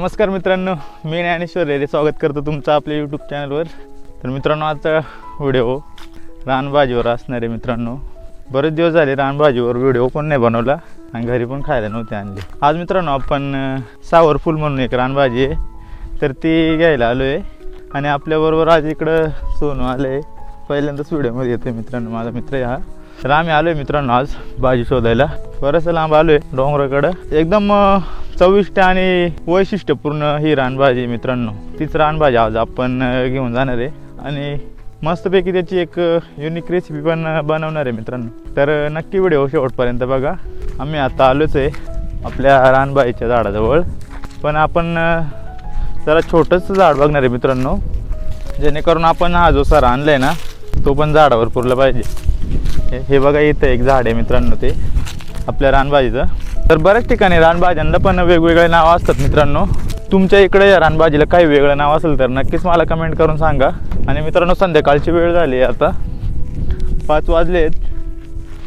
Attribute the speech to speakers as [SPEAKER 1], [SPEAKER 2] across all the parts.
[SPEAKER 1] नमस्कार मित्रांनो मी ज्ञानेश्वर रेरे स्वागत करतो तुमचं आपल्या यूट्यूब चॅनलवर तर मित्रांनो आजचा व्हिडिओ रानभाजीवर असणारे मित्रांनो. बरेच दिवस झाले रानभाजीवर व्हिडिओ पण नाही बनवला आणि घरी पण खायला नव्हते आणले. आज मित्रांनो आपण सावरफुल सावर फुल म्हणून एक रानभाजी आहे. तर ती घ्यायला आलो आहे आणि आपल्याबरोबर आज इकडं सोनू आलं आहे पहिल्यांदाच व्हिडिओमध्ये येतो मित्रांनो माझा मित्र आहे हा. तर आम्ही आलो आहे मित्रांनो आज भाजी शोधायला. बरंच लांब आलो आहे डोंगराकडं. एकदम चविष्ट आणि वैशिष्ट्यपूर्ण ही रानभाजी मित्रांनो. तीच रानभाजी आज आपण घेऊन जाणार आहे. आणि मस्तपैकी त्याची एक युनिक रेसिपी पण बनवणार आहे मित्रांनो. तर नक्की व्हिडिओ शेवटपर्यंत बघा. आम्ही आता आलोच आहे आपल्या रानबाईच्या झाडाजवळ. पण आपण जरा छोटंसं झाड बघणार आहे मित्रांनो. जेणेकरून आपण हा जो सर आहे ना तो पण झाडावर पुरला पाहिजे. हे- बघा इथं एक झाड आहे मित्रांनो ते. आपल्या रानबाजीचं तर बऱ्याच ठिकाणी रानभाज्यांना पण वेगवेगळे नावं असतात मित्रांनो. तुमच्या इकडे या रानभाजीला काही वेगळं नाव असेल तर नक्कीच मला कमेंट करून सांगा. आणि मित्रांनो संध्याकाळची वेळ झाली आता. पाच वाजलेत.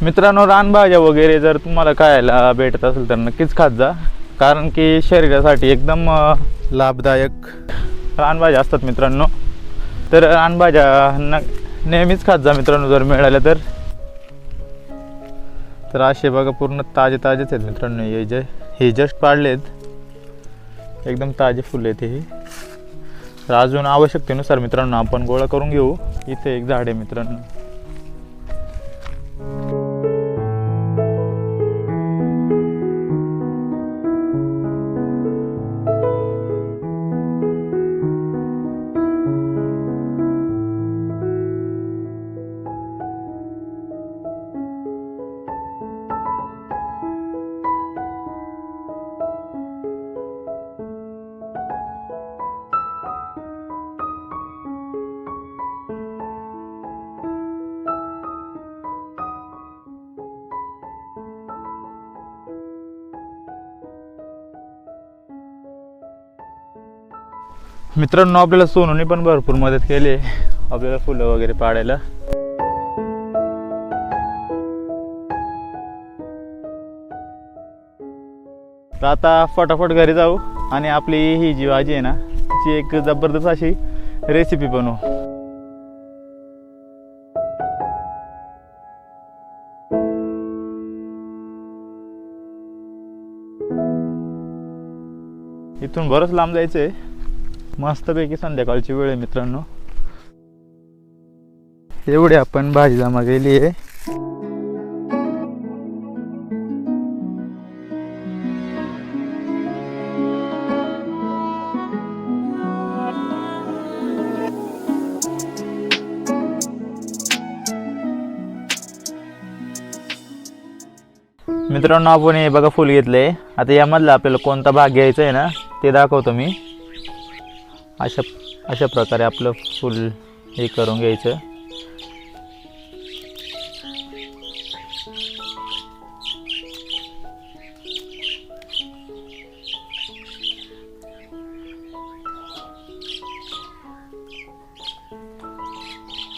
[SPEAKER 1] मित्रांनो रानभाज्या वगैरे जर तुम्हाला खायला भेटत असेल तर नक्कीच खात जा. कारण की शरीरासाठी एकदम लाभदायक. रानभाज्या असतात मित्रांनो. तर रानभाज्या न नेहमीच खात जा मित्रांनो जर मिळाल्या तर. तर असे बघा पूर्ण ताजे ताजेच आहेत मित्रांनो हे जे हे जस्ट पाडलेत. एकदम ताजे फुलं आहेत हे. तर अजून आवश्यकतेनुसार मित्रांनो आपण गोळा करून घेऊ. इथे एक झाड आहे मित्रांनो. मित्रांनो आपल्याला सोनूने पण भरपूर मदत केली आहे. आपल्याला फुलं वगैरे पाडायला. तर आता फटाफट घरी जाऊ आणि आपली ही जी भाजी आहे ना ती एक जबरदस्त अशी रेसिपी बनवू. इथून बरंच लांब जायचं आहे मस्तपैकी संध्याकाळची वेळ आहे मित्रांनो. एवढी आपण भाजी जमा केली आहे. मित्रांनो आपण हे बघा फुल घेतलंय. आता यामधला आपल्याला कोणता भाग घ्यायचा आहे ना ते दाखवतो मी. अशा अशा प्रकारे आपलं फुल हे करून घ्यायचं.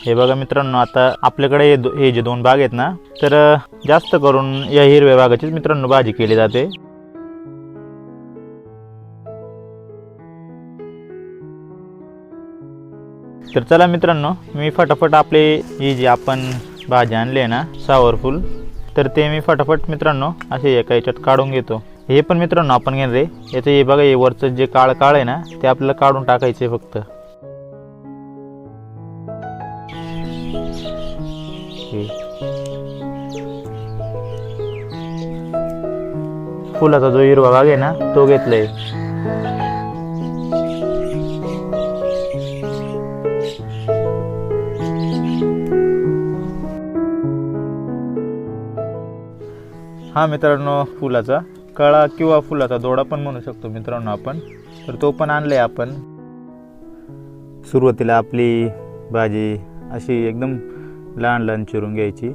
[SPEAKER 1] हे बघा मित्रांनो आता आपल्याकडे हे हे जे दोन बाग आहेत ना तर जास्त करून या हिरव्या बागाचीच मित्रांनो भाजी केली जाते. तर चला मित्रांनो मी फटाफट आपले ही जी आपण भाज्या आणली आहे ना सावरफुल तर ते मी फटाफट मित्रांनो असे एका याच्यात काढून घेतो. हे पण मित्रांनो आपण घेणार आहे. याचं हे बघा हे वरचं जे काळ काळ आहे ना ते आपल्याला काढून टाकायचं आहे फक्त. फुलाचा जो हिरवा भाग आहे ना तो घेतलाय. हा मित्रांनो फुलाचा कळा किंवा फुलाचा दोडा पण म्हणू शकतो मित्रांनो आपण. तर तो पण आणलाय आपण. सुरुवातीला आपली भाजी अशी एकदम लहान लहान चिरून घ्यायची.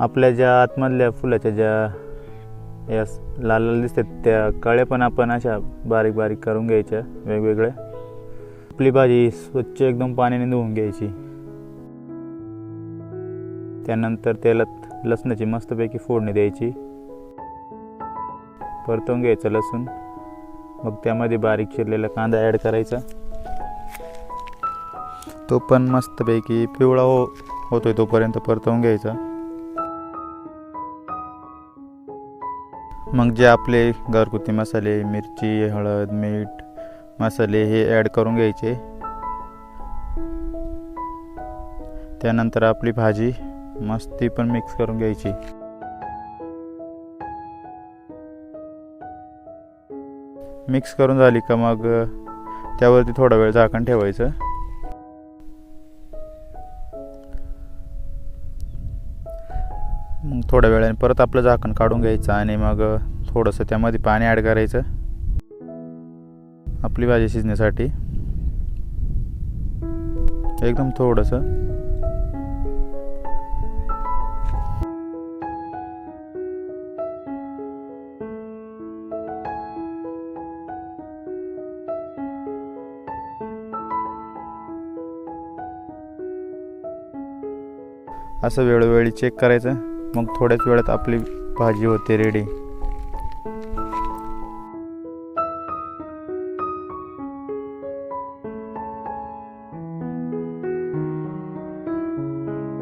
[SPEAKER 1] आपल्या ज्या आतमधल्या फुलाच्या ज्या या लाल लाल दिसतात त्या कळ्या पण आपण अशा बारीक बारीक करून घ्यायच्या वेगवेगळ्या. आपली भाजी स्वच्छ एकदम पाण्याने धुवून घ्यायची. त्यानंतर तेलात लसणाची मस्तपैकी फोडणी द्यायची. परतवून घ्यायचं लसूण. मग त्यामध्ये बारीक चिरलेला कांदा ॲड करायचा. तो पण मस्तपैकी पिवळा हो होतोय तोपर्यंत परतवून घ्यायचा. मग जे आपले घरगुती मसाले मिरची हळद मीठ मसाले हे ॲड करून घ्यायचे. त्यानंतर आपली भाजी मस्ती पण मिक्स करून घ्यायची. मिक्स करून झाली का मग त्यावरती थोडा वेळ झाकण ठेवायचं. थोड्या वेळाने परत आपलं झाकण काढून घ्यायचं आणि मग थोडंसं त्यामध्ये पाणी ॲड करायचं. आपली भाजी शिजण्यासाठी. एकदम थोडंसं. असं वेळोवेळी चेक करायचं. मग थोड्याच वेळात आपली भाजी होते रेडी